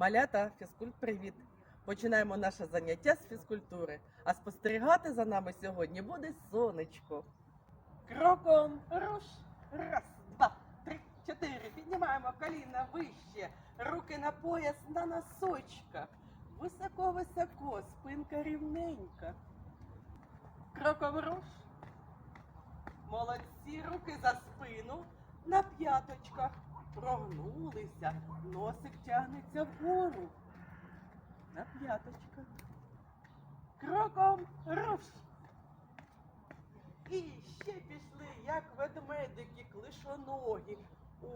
Малята, фізкульт, привіт! Починаємо наше заняття з фізкультури. А спостерігати за нами сьогодні буде сонечко. Кроком руш. Раз, два, три, чотири. Піднімаємо коліна вище. Руки на пояс на носочках. Високо-високо, спинка рівненька. Кроком руш. Молодці, руки за спину на п'яточках. Прогнулися, носик тягнеться вгору. На п'яточках. Кроком руш. І ще пішли, як ведмедики, клишоногі.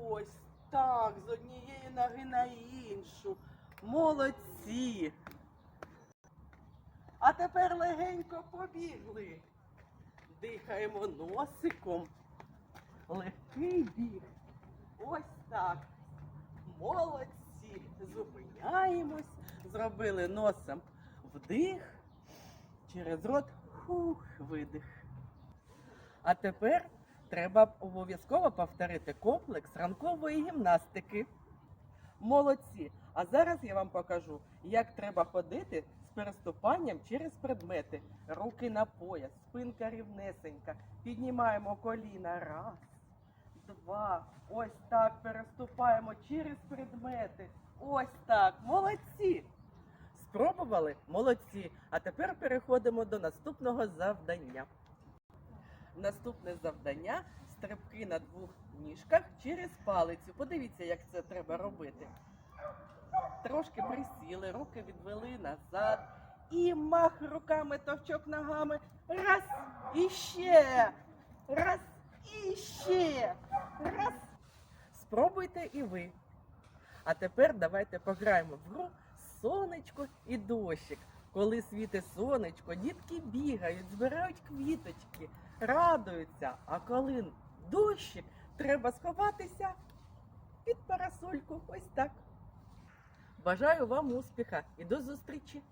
Ось так, з однієї ноги на іншу. Молодці. А тепер легенько побігли. Дихаємо носиком. Легкий біг. Молодці. Зупиняємось. Зробили носом вдих. Через рот хух, видих. А тепер треба обов'язково повторити комплекс ранкової гімнастики. Молодці! А зараз я вам покажу, як треба ходити з переступанням через предмети. Руки на пояс, спинка рівнесенька. Піднімаємо коліна. Раз, два. Ось так переступаємо через предмети. Ось так. Молодці! Спробували? Молодці! А тепер переходимо до наступного завдання. Наступне завдання стрибки на двох ніжках через палицю. Подивіться, як це треба робити. Трошки присіли, руки відвели назад. І мах руками, товчок ногами. Раз і ще. Раз і ще. Спробуйте і ви. А тепер давайте пограємо в гру сонечко і дощик. Коли світить сонечко, дітки бігають, збирають квіточки, радуються. А коли дощик, треба сховатися під парасольку. Ось так. Бажаю вам успіха і до зустрічі!